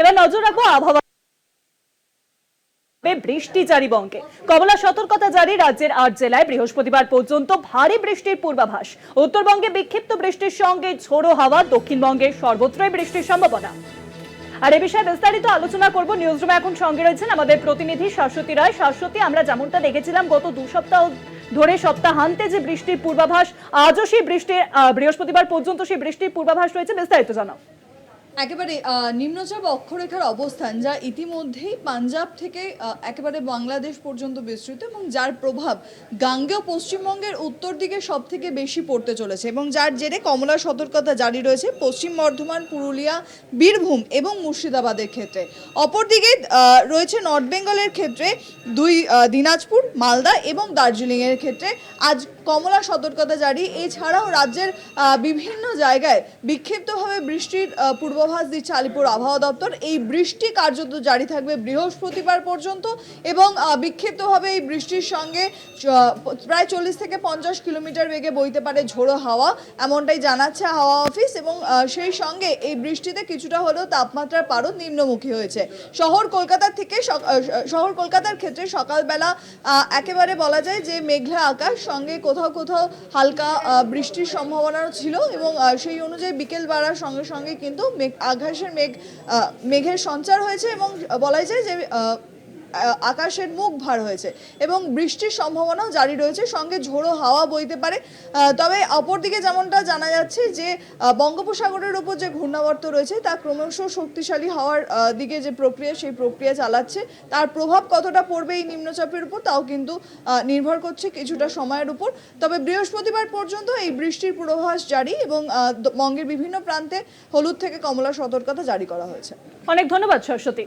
এবার নজর রাখব আবহাওয়া। বৃষ্টি জারি বঙ্গে কমলা সতর্কতা জারি রাজ্যের আট জেলায় বৃহস্পতিবার পর্যন্ত ভারী বৃষ্টির পূর্বাভাস। উত্তরবঙ্গে বিক্ষিপ্ত বৃষ্টির সঙ্গে ঝোড়ো হাওয়া, দক্ষিণবঙ্গে সর্বত্রই বৃষ্টির সম্ভাবনা। আর এ বিষয়ে বিস্তারিত আলোচনা করব নিউজ রুমে এখন সঙ্গে রয়েছেন আমাদের প্রতিনিধি শাশ্বতী রায়। শাশ্বতী, আমরা যেমনটা দেখেছিলাম, গত দু সপ্তাহ ধরে সপ্তাহান্তে যে বৃষ্টির পূর্বাভাস, আজও সেই বৃষ্টির বৃহস্পতিবার পর্যন্ত সেই বৃষ্টির পূর্বাভাস রয়েছে। বিস্তারিত জানাও। একেবারে নিম্নচাপ অক্ষরেখার অবস্থান যা ইতিমধ্যেই পাঞ্জাব থেকে একেবারে বাংলাদেশ পর্যন্ত বিস্তৃত এবং যার প্রভাব গাঙ্গেয় পশ্চিমবঙ্গের উত্তর দিকে সব থেকে বেশি পড়তে চলেছে এবং যার জেরে কমলা সতর্কতা জারি রয়েছে পশ্চিম বর্ধমান, পুরুলিয়া, বীরভূম এবং মুর্শিদাবাদের ক্ষেত্রে। অপরদিকে রয়েছে নর্থ বেঙ্গলের ক্ষেত্রে দুই দিনাজপুর, মালদা এবং দার্জিলিংয়ের ক্ষেত্রে আজ কমলা সতর্কতা জারি। এছাড়াও রাজ্যের বিভিন্ন জায়গায় বিক্ষিপ্তভাবে বৃষ্টির পূর্বাভাস দিচ্ছে আলিপুর আবহাওয়া দপ্তর। এই বৃষ্টি কার্যত জারি থাকবে বৃহস্পতিবার পর্যন্ত এবং বিক্ষিপ্তভাবে এই বৃষ্টির সঙ্গে প্রায় চল্লিশ থেকে পঞ্চাশ কিলোমিটার বেগে বইতে পারে ঝোড়ো হাওয়া, এমনটাই জানাচ্ছে হাওয়া অফিস এবং সেই সঙ্গে এই বৃষ্টিতে কিছুটা হলেও তাপমাত্রার পারদ নিম্নমুখী হয়েছে। শহর কলকাতার থেকে শহর কলকাতার ক্ষেত্রে সকালবেলা একেবারে বলা যায় যে মেঘলা আকাশ সঙ্গে কোথাও কোথাও হালকা বৃষ্টির সম্ভাবনা ছিল এবং সেই অনুযায়ী বিকেল বাড়ার সঙ্গে সঙ্গে কিন্তু মেঘ আঘাসের মেঘ মেঘের সঞ্চার হয়েছে এবং বলা যায় যে আকাশের মুখ ভার হয়েছে এবং বৃষ্টির সম্ভাবনাও জারি রয়েছে, সঙ্গে ঝোড়ো হাওয়া বইতে পারে। তবে অপরদিকে যেমনটা জানা যাচ্ছে যে বঙ্গোপসাগরের উপর যে ঘূর্ণাবর্ত রয়েছে, তা ক্রমশ শক্তিশালী হওয়ার দিকে যে প্রক্রিয়া, সেই প্রক্রিয়া চালাচ্ছে। তার প্রভাব কতটা পড়বে এই নিম্নচাপের উপর, তাও কিন্তু নির্ভর করছে কিছুটা সময়ের উপর। তবে বৃহস্পতিবার পর্যন্ত এই বৃষ্টির পূর্বাভাস জারি এবং বঙ্গের বিভিন্ন প্রান্তে হলুদ থেকে কমলা সতর্কতা জারি করা হয়েছে। অনেক ধন্যবাদ, সরস্বতী।